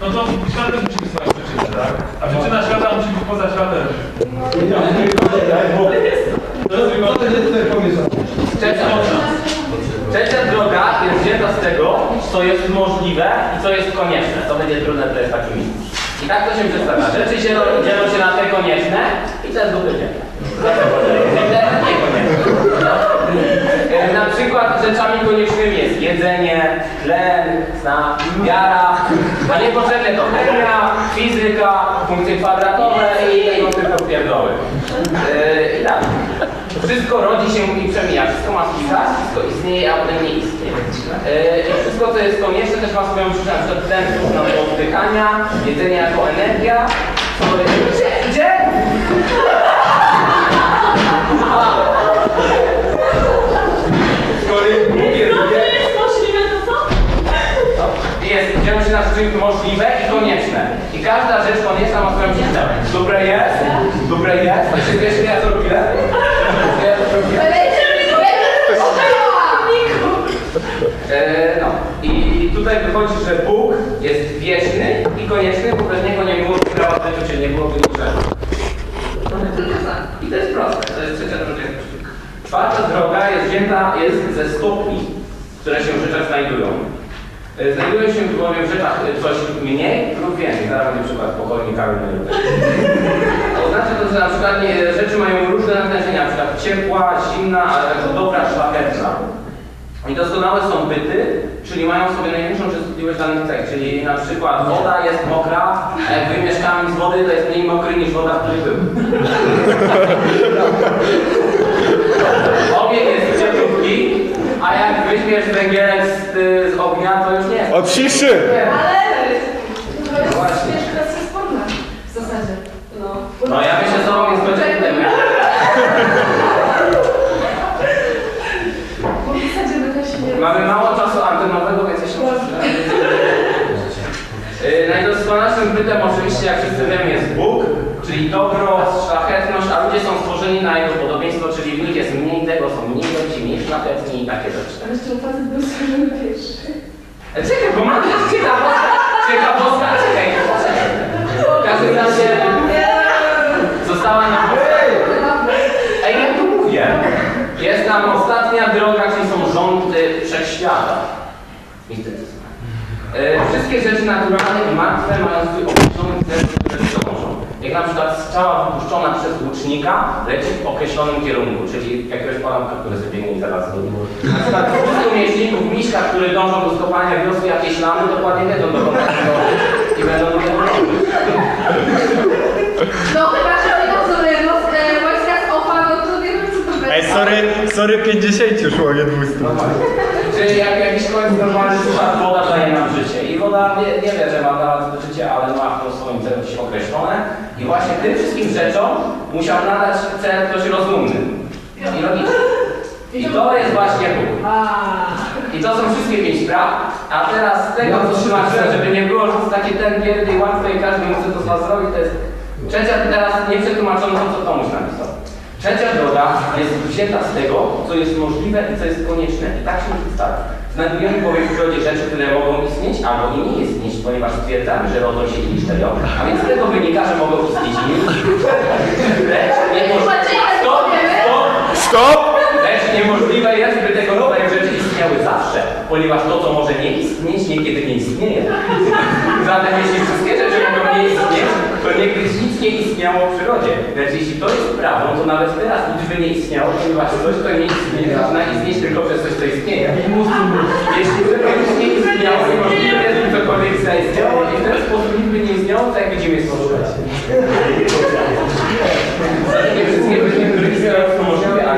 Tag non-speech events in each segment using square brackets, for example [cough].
No to światem musi być swoja przyczyna, tak? A przyczyna świata musi być poza światem. Trzecia, trzecia droga jest wzięta z tego, co jest możliwe i co jest konieczne. To będzie trudne, to jest taki. I tak to się przedstawia. Rzeczy się dzielą się na te konieczne i te zdobycie. Te niekonieczne. E, Na przykład rzeczami koniecznymi jest jedzenie, tlen, sna, wiara, a niepotrzebne to chemia, fizyka, funkcje kwadratowe i tego typu pierdoły. E, I tak. Wszystko rodzi się i przemija, wszystko ma swój czas, wszystko istnieje, a potem nie istnieje. E, I wszystko, co jest konieczne, też ma swoją przyczynę, na przykład ten służy oddychania, jedzenie jako energia, co... wiesz, ja co robię? Ja to robię. E, no i tutaj wychodzi, że Bóg jest wieczny i konieczny, bo bez niego nie byłoby prawa do życia, nie byłoby niczego. I to jest proste, to jest trzecia droga. Czwarta droga jest wzięta jest ze stopni, które się w rzeczach znajdują. E, Znajdują się bowiem w rzeczach e, coś mniej lub więcej. Zaraz będzie przykład pokornika Oznacza to, że na przykład nie, rzeczy mają różne natężenia, na przykład ciepła, zimna, ale także dobra, szlachetna. I doskonałe są byty, czyli mają sobie największą częstotliwość danych cech, czyli na przykład woda jest mokra, a jak wyjmiesz kamień z wody, to jest mniej mokry niż woda, w której był. [laughs] Ogień jest cieplutki, a jak weźmiesz węgielek z, z ognia, to już nie jest. Od ciszy! Ale... Właśnie. Wiesz, kwestia sporna w zasadzie. No. No ja myślę, że to jest godzinnym. Bo w zasadzie by to się nie... Mamy mało czasu antenowego, więc jeszcze [laughs] Yy, Najdoskonalszym bytem oczywiście, jak wszyscy wiemy, jest Bóg, czyli dobro, szlachetność, a ludzie są stworzeni na jego podobieństwo, czyli w nich jest mniej tego, są mniej dobrzy, mniej szlachetni i takie rzeczy. Ale jeszcze facet był stworzony pierwszy. E, Czekaj, bo mam też ciekawostka, ciekawostka, czekaj, poczekaj. W każdym razie została nam... Ej, jak to mówię? Jest nam ostatnia droga, rządy wszechświata. E, wszystkie rzeczy naturalne i martwe mają swój określony cel, który dążą. Jak na przykład strzała wypuszczona przez łucznika leci w określonym kierunku, czyli jakiegoś polanka, który sobie i zaraz zgubi. Na przykład 200 mieszników miśka, które dążą do skopania wiosły jakiejś lamy, dokładnie wiedzą do końca i będą do tego dążyć. No chyba, że oni tam są e, wojska z OPA, no to nie wiem co to będzie. Ej, sorry, sorry 50 szło, nie 200. Czyli jak jakiś końc normalny przykład woda daje nam życie. I woda nie, nie wie, że ma to życie, ale ma to swoim celem gdzieś określone. I właśnie tym wszystkim rzeczom musiał nadać cel ktoś rozumny. I logiczny. I to jest właśnie Bóg. I to są wszystkie pięć praw. A teraz z tego, co tłumaczyłem, żeby nie było, że to takie ten biedy i łatwe i każdy chce to z was zrobić, to jest trzecia teraz nie przetłumaczono to, co Tomuś napisał. Trzecia droga jest wzięta z tego, co jest możliwe i co jest konieczne. I tak się przedstawia. Znajdujemy bowiem w przyrodzie rzeczy, które mogą istnieć albo i nie istnieć, ponieważ stwierdzamy, że rodzą się i niszczeją, a więc z tego wynika, że mogą istnieć i nie Lecz niemożliwe... Stop, stop, Stop! Lecz niemożliwe jest, by tego rodzaju rzeczy istniały zawsze, ponieważ to, co może nie istnieć, niekiedy nie istnieje. Zatem jeśli wszystkie rzeczy mogą nie istnieć, to niegdyś nic nie istniało w przyrodzie. Lecz jeśli to jest prawdą, to nawet teraz nic by nie istniało, ponieważ coś, co nie istnieje, zaczyna istnieć tylko przez coś, co istnieje. Jeśli nic nie istniało, niemożliwe jest, by cokolwiek zaistniało i w ten sposób nic by nie istniało, to jak widzimy jest możliwe. Nie wszystkie które istnieją, są możliwe, a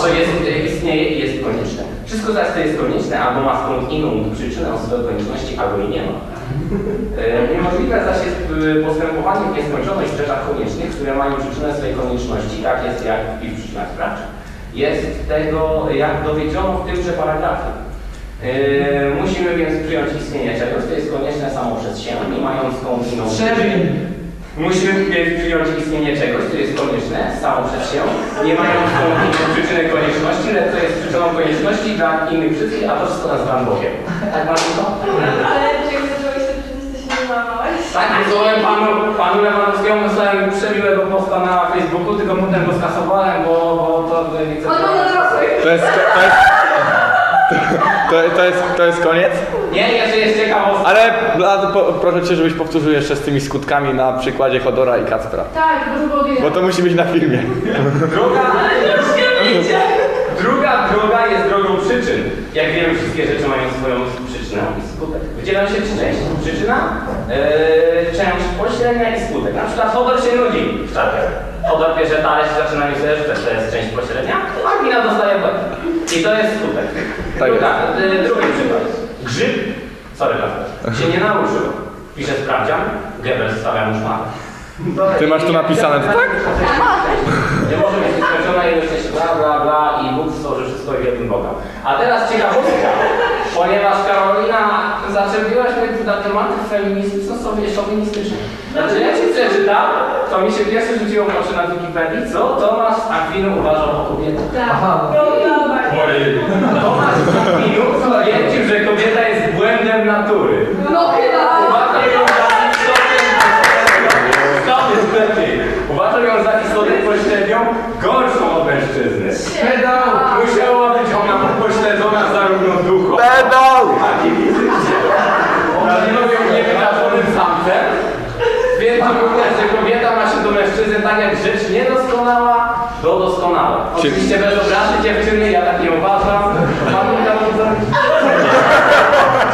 to jest, istnieje i jest konieczne. Wszystko zaś, co jest konieczne, albo ma skąd inną przyczynę swojej konieczności, albo jej nie ma. E, Niemożliwe zaś jest e, postępowanie w nieskończoność w rzeczach koniecznych, które mają przyczynę swojej konieczności, tak jest jak i w przyczynach sprawczych. Jest tego, jak dowiedziono w tymże paragrafie. E, musimy więc przyjąć istnienie czegoś, co jest konieczne samo przez się, nie mając skąd inną Musimy więc przyjąć istnienie czegoś, co jest konieczne samo przez się, nie mając skąd innej przyczyny konieczności, lecz co jest przyczyną konieczności dla innych wszystkich, a to wszystko nazywam Bogiem. Tak mamy to? Ale jak panu Lewandowskiemu wysłałem przemiłego posta na Facebooku, tylko potem go skasowałem, bo, bo to nie chcę... On ma dorosłych. To jest, to jest, to, to jest, to jest koniec? Nie, jeszcze jest ciekawostka. Ale Blad, po, proszę cię, żebyś powtórzył jeszcze z tymi skutkami na przykładzie Chodora i Kacpra. Tak, dużo było Bo to musi być na filmie. Druga, druga droga jest drogą przyczyn. Jak wiemy, wszystkie rzeczy mają swoją przyczynę i skutek. Wydzielają się trzy części. Przyczyna, yy, część pośrednia i skutek. Na przykład Hodor się nudzi w czacie. Hodor bierze talerz i zaczyna mi sobie to jest część pośrednia, a gmina dostaje błęd. I to jest skutek. Tak Druga, yy, drugi przykład. Grzyb, sorry Kasper, się nie nauczył. Pisze sprawdzian, Goebbels stawia mu szmatę. Ty masz tu napisane, to tak? Nie może mieć nieskończona ilość jeszcze bla bla bla i Bóg stworzy wszystko w jednym Boga. A teraz ciekawostka, ponieważ Karolina zaczepiłaś mnie na tematy feministyczno sobie szowinistyczne. Znaczy jak ci przeczytam, to mi się pierwsze rzuciło oczy na Wikipedii, co Tomasz Akwinu uważał o kobietach. Tak. No, dawaj. Ojej. Tomasz Akwinu twierdził, że kobieta jest błędem natury. No chyba. Gorszą od mężczyzny. Pedał. Musiała być ona pośledzona zarówno duchą, Pedał! jak i fizycznie. Nazywał ją niewydarzonym samcem. Twierdził również, że kobieta ma się do mężczyzny tak jak rzecz niedoskonała do doskonała. Czy- Oczywiście bez obrazy dziewczyny, ja tak nie uważam. Panu Karolce? Dziękuję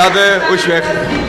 Nagrady, uśmiech.